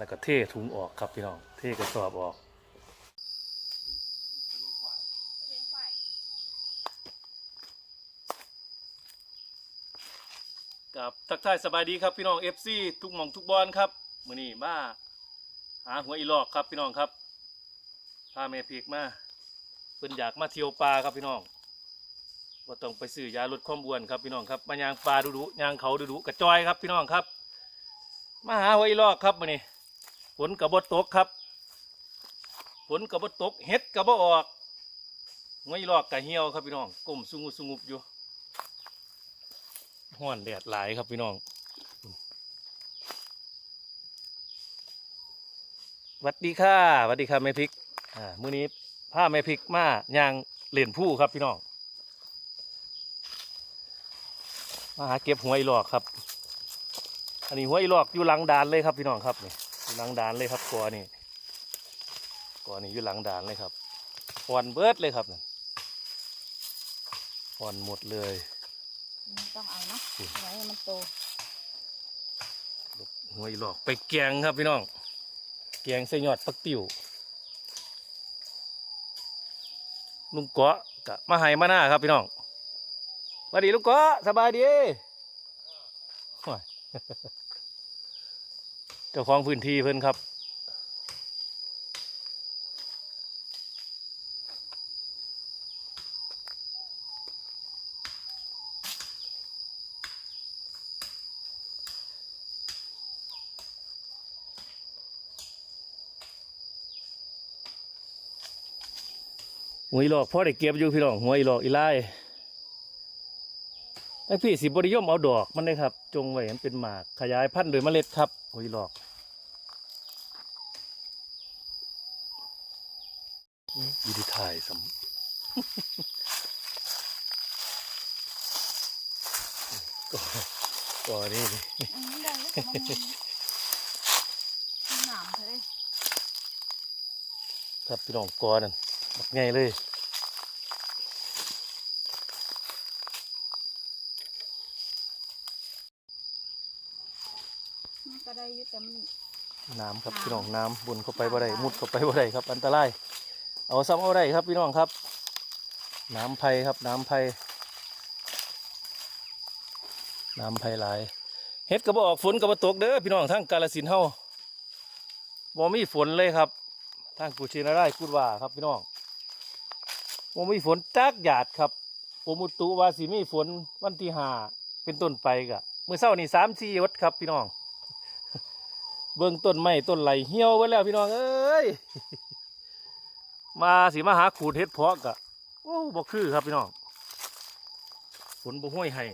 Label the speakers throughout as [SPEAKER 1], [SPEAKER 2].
[SPEAKER 1] แล้วก็เทถุงออกครับพี่น้อง เทกระสอบออกกับทักทายสบายดีครับพี่น้อง FC ทุกหม่องทุกบอลครับมือนี้มาหาหัวอีลอกครับพี่น้องครับพาแม่พีกมาเพิ่นอยากมาเที่ยวป่าครับพี่น้องว่าต้องไปซื้อยาลดความอ้วนครับพี่น้องครับมายางป่าดุดุยางเขาดุดุกระจอยครับพี่น้องครับ มาหาหัวอีลอกครับมือนี้ฝ นกับบตกครับฝนกับบตกเฮ็ดกับ่ออกหัวอีหลอกกะเหี่ยวครับพี่น้องก้มสุงุสุงุบอยู่ห้อนแดดหลายครับพี่น้องสวัสดีค่ะสวัสดีค่ะแม่พริกอ่ามื้อนี้พาแม่พริกมาย่างเหรียญผู้ครับพี่น้องมาหาเก็บหัวอีหลอกครับ อันนี้หัวอีหลอกอยู่หลังดานเลยครับพี่น้องครับนี่อยู่ หลังดานเลยครับกอนี่กอนี่อยู่หลังดานเลยครับอ่อนเบิดเลยครับนั่นอ่อนหมดเลย
[SPEAKER 2] ต้องเอาเนาะ
[SPEAKER 1] อืม
[SPEAKER 2] ไว้ให้มันโต
[SPEAKER 1] หวยหลอกไปแกงครับพี่น้อง แกงใส่ยอดปักติวลุงเกาะกะมาให้มาหน้าครับพี่น้องสวัสดีลุงเกาะสบายดีโอ้ย เจ้าของพื้นที่เพิ่นครับ หวยหลอกพ่อได้เก็บอยู่พี่น้องหวยหลอกอีไล่ไอพี่สิบริยมเอาดอกมันเลยครับ จงไว้ให้มันเป็นหมากขยายพันธุ์โดยเมล็ดครับหวยหลอก ยีดีถ่ายสำก็ก็นี่ดิ
[SPEAKER 2] อันนี้ได้แล้วแต่ว่ามันหนามเลย
[SPEAKER 1] ครับพี่น้องกอนั่นบักไงเลย
[SPEAKER 2] มันก็ได้อยู่แต่มัน
[SPEAKER 1] น้ำครับ
[SPEAKER 2] น้ำ
[SPEAKER 1] พี่น้องน้ำบุนเข้าไปบ่ได้
[SPEAKER 2] น้ำ
[SPEAKER 1] มุดเข้าไปบ่ได้ครับ อันตราย เอาซ้ำเอาได้ครับพี่น้องครับ น้ำไผ่ครับน้ำไผ่น้ำไผ่หลายเฮ็ดกระบอกฝนกระบตกเด้อพี่น้องทั้งกาลสินเฮาบ่มีฝนเลยครับทางกุชินาได้กุดว่าครับพี่น้องบ่มีฝนจักหยาดครับกรมอุตุว่าสิมีฝนวันที่ห้าเป็นต้นไปกะเมื่อเช้านี่สามสี่วัดครับพี่น้อง เบิ่งต้นไม้ต้นไหลเหี่ยวไว้แล้วพี่น้องเอ้ย มาสิมาหาขูดเห็ดเพาะกะโอ้บ่คือครับพี่น้องฝนบ่ห้วยให้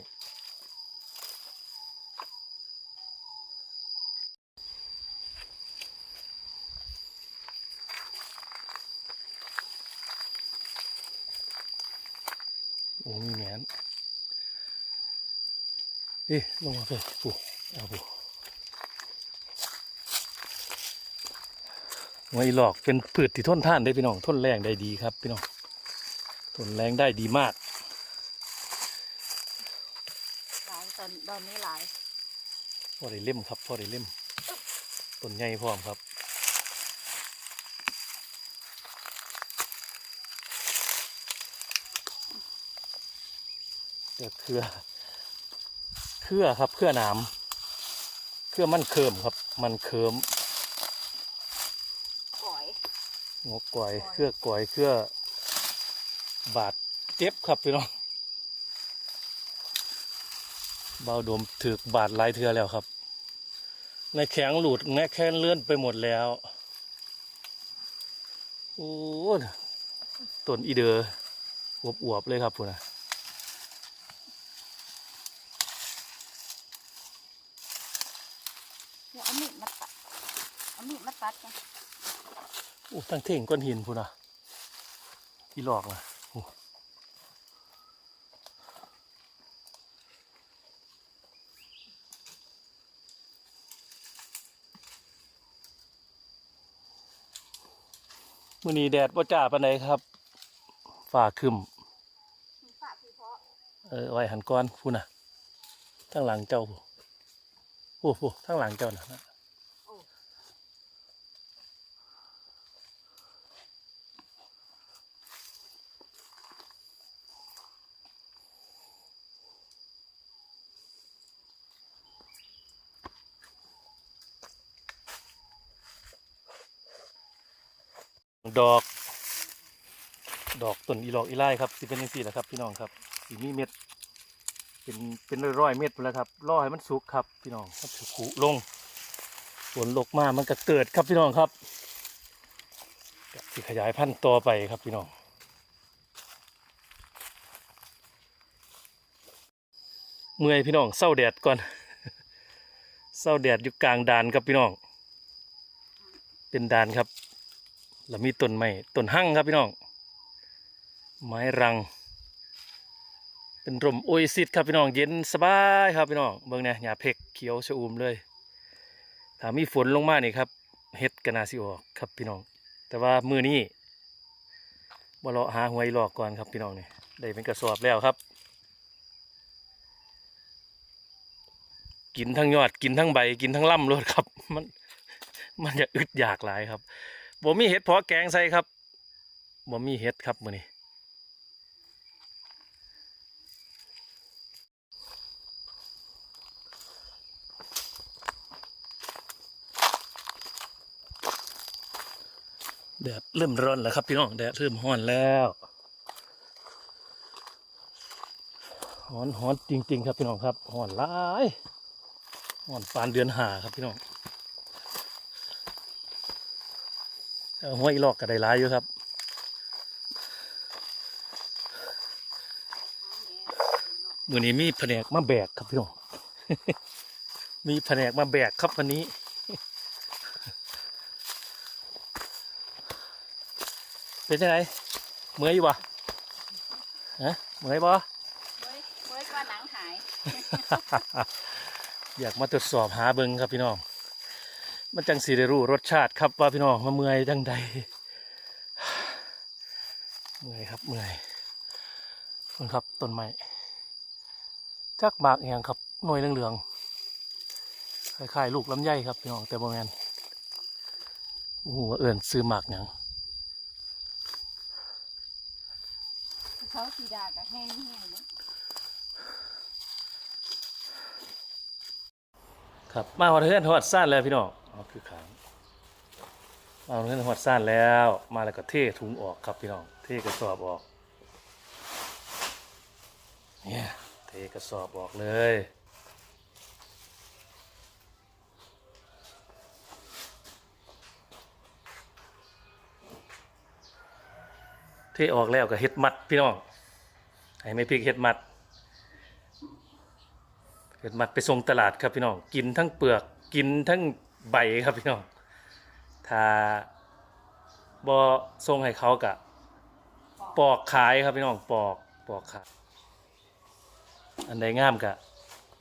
[SPEAKER 1] โอ้มีแหมนเอ๊ะลงมาเพ่ปุ๊เอาปุ๊ หวยหลอกเป็นพืชที่ทนท่านได้พี่น้องทนแรงได้ดีครับพี่น้องทนแรงได้ดีมาก
[SPEAKER 2] หลายตอนตอนนี้หลาย
[SPEAKER 1] พอได้เล่มครับพอได้เล่มต้นใหญ่พร้อมครับเดี๋ยวเครือเครือครับเครือหนามเครือมันเคิมครับ มันเคิม
[SPEAKER 2] ก่อย
[SPEAKER 1] งกก่อยเครือก่อยเครือบาดเจ็บครับพี่น้องเบาดมถือบาดลายเทือแล้วครับ ในแข็งหลุดแงะแค้นเลื่อนไปหมดแล้วโอ้ต้นอีเดออวบอวบๆเลยครับพูนะ
[SPEAKER 2] เดี๋ยวเอามีดมาตัดเอามีดมาตัดกัน
[SPEAKER 1] โอ้ตั้งเท่งก้อนหินพูนะที่หลอกนะมื่อนี้แดดว่าจ้าปานใดครับฝ่าคึม
[SPEAKER 2] มีฝาคือเพาะ
[SPEAKER 1] เออไว้หันก้อนพูน่ะทั้งหลังเจ้าโอ้โหทั้งหลังเจ้าน่ะ ดอก ดอกต้นอีหลอกอีไล่ครับสิเป็นยังสี่แหละครับพี่น้องครับสีมีเม็ด เป็นเป็นร้อยๆเม็ดไปแล้วครับรอให้มันสุกครับพี่น้องมันสุกุลงฝนลกมามันก็เกิดครับพี่น้องครับก็สิขยายพันธุ์ต่อไปครับพี่น้องเมื่อยพี่น้องเศร้าแดดก่อนเศร้าแดดอยู่กลางดานครับพี่น้อง เป็นดานครับ แล้วมีต้นไม้ต้นหั่งครับพี่น้อง ไม้รัง เป็นร่มโอเอซิสครับพี่น้องเย็นสบายครับพี่น้องเบิ่งเนี่ยหญ้าเพกเขียวชอุ่มเลยถ้ามีฝนลงมานี่ครับเฮ็ดก็น่าสิออกครับพี่น้อง แต่ว่ามือนี้บ่เลาะหาหวยหลอกก่อนครับพี่น้องนี่ได้เป็นกระสอบแล้วครับ กินทั้งยอดกินทั้งใบกินทั้งล่ำเลยครับ มันมันจะอึดอยากหลายครับ บ่มีเห็ดพาะแกงใส่ครับบ่มีเห็ดครับมื้อนี้แดดเริ่มร้อนแล้วครับพี่น้องแดดเริ่มร้อนแล้วร้อนร้อนจริง ๆ ครับพี่น้องครับร้อนหลายร้อนปานเดือนหาครับพี่น้องเอา ห้วยอีหลอกก็ได้หลายอยู่ครับมือนี้มีแผนกมาแบกครับพี่น้อง มีแผนกมาแบกครับวันนี้ เป็นยังไงเมื่อยอยู่ปะฮะเมื่อยปะ
[SPEAKER 2] เว้ยเว้ยก็หนังหาย
[SPEAKER 1] อยากมาตรวจสอบหาเบิงครับพี่น้อง มันจังสีได้รู้รสชาติครับว่าพี่น้องมาเมื่อยจังใดเมื่อยครับเมื่อยคุณครับต้นไม้จักหมากเอียงครับหน่วยเหลืองๆคล้ายๆลูกลำไยครับพี่น้องแต่บ่แมนโอ้โหเอื่นซื้อหมากหยัง
[SPEAKER 2] เขาสีดากับแห้งแห้งเนาะ
[SPEAKER 1] ครับมาหอดเฮือนหอดซ่านแล้วพี่น้อง อ๋อคือขางมาหอดเฮือนหอดซ่านแล้ว มาแล้วก็เทถุงออกครับพี่น้อง เทกระสอบออก เนี่ยเทกระสอบออกเลยเทออกแล้วก็เฮ็ดมัดพี่น้อง ให้ไม่พริกเฮ็ดมัดเฮ็ดมัดไปส่งตลาดครับพี่น้อง กินทั้งเปลือก กินทั้ง ใบครับพี่น้อง ถ้าบอส่งให้เขากะปอกขายครับพี่น้องปอกปอกขายอันใดงามกะ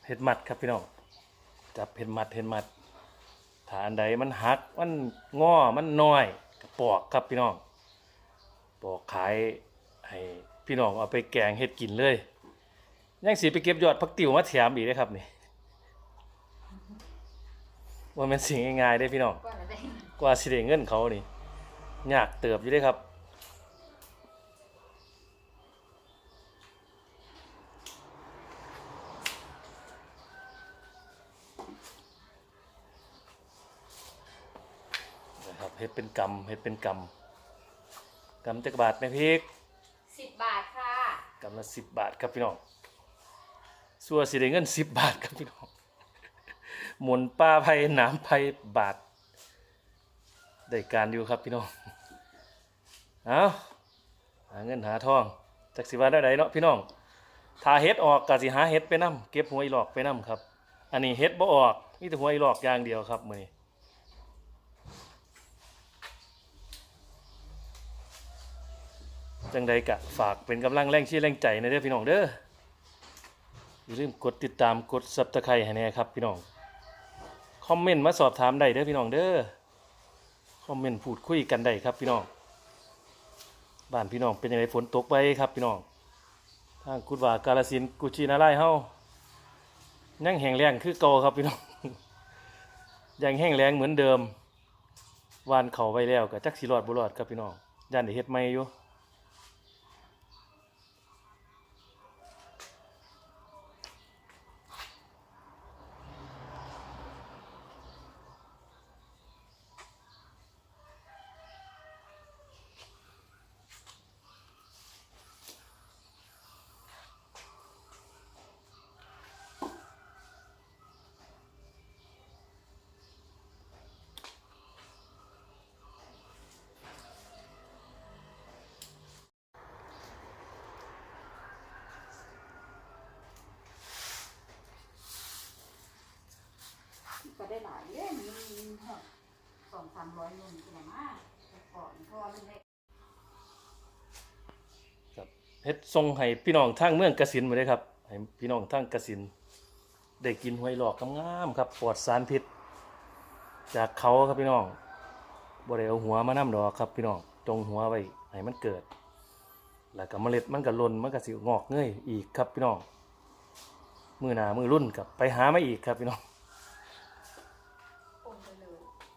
[SPEAKER 1] เฮ็ดมัดครับพี่น้องจับเฮ็ดมัดเฮ็ดมัดถ้าอันใดมันหักมันงอมันน้อยก็ปอกครับพี่น้อง ปอกขายให้พี่น้องเอาไปแกงเฮ็ดกินเลยยังสีไปเก็บยอดพักติ๋วมาแถมอีกนะครับนี่ ว่าเป็นสิ่งง่ายๆได้พี่น้อง
[SPEAKER 2] ก็อะไรได้
[SPEAKER 1] กว่าสิได้เงินเขานี่ยากเติบอยู่เด้ครับ นะครับเฮ็ดเป็นกำเฮ็ดเป็นกำกำจักบาทไหมพริก
[SPEAKER 2] สิบบาทค่ะ
[SPEAKER 1] กำละสิบบาทครับพี่น้องสัวสิได้เงินสิบบาทครับพี่น้อง หมุนป้าไผ่หน้ำไผ่บาทได้การอยู่ครับพี่น้องเอาหาเงินหาทองจักสิว่าได้ไดเนาะพี่น้องถ้าเฮ็ดออกก็สิหาเฮ็ดไปนํเก็บหัวอีหลอกไปนํครับ อันนี้เฮ็ดบ่ออกมีแต่หัวอีหลอกอย่างเดียวครับมื้อนี้จังใดกะฝากเป็นกำลังแรงชี้แรงใจในเด้อพี่น้องเด้ออย่าลืมกดติดตามกดซับตะไคร้ให้แน่ครับพี่น้อง คอมเมนต์มาสอบถามได้เด้อพี่น้องเด้อคอมเมนต์พูดคุยกันได้ครับพี่น้องบ้านพี่น้องเป็นยังไงฝนตกไปครับพี่น้องทางกุดว่ากาลสินกุชินารายณ์เฮายังแห้งแรงคือเก่าครับพี่น้องยังแห้งแรงเหมือนเดิมวานเขาไว้แล้วก็จักสิรอดบ่รอดครับพี่น้องย่านได้เฮ็ดใหม่อยู่
[SPEAKER 2] ได้หลายเด้มีสองสามร้อยนุ่นกันมากแต่ก่อนเพราะว่ามันได้
[SPEAKER 1] เฮ็ดทรงให้พี่น้องทางเมืองกสินมาเลยครับให้พี่น้องทางกสินได้กินหวยหลอกงามๆครับปลอดสารพิษ จากเขาครับพี่น้องบ่ได้เอาหัวมานํดอกครับพี่น้องจงหัวไว้ให้มันเกิด แล้วก็เมล็ดมันก็ล่นมันก็สิงอกเงยอีกครับพี่น้องมือหนามือรุ่นกับไปหามาอีกครับพี่น้อง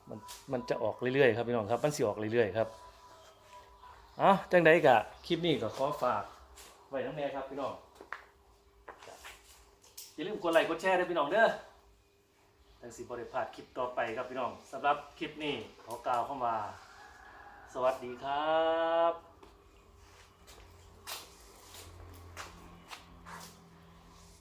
[SPEAKER 1] มันมันจะออกเรื่อยๆครับพี่น้องครับ มันสิออกเรื่อยๆครับเอะจังใดกะคลิปนี้ก็ขอฝากไว้ทั้งแม่ครับพี่น้องอย่าลืมกดไลค์กดแชร์ด้วยพี่น้องเด้อทังสิบริพาดคลิปต่อไปครับพี่น้องสำหรับคลิปนี้ขอกล่าวเข้ามา สวัสดีครับ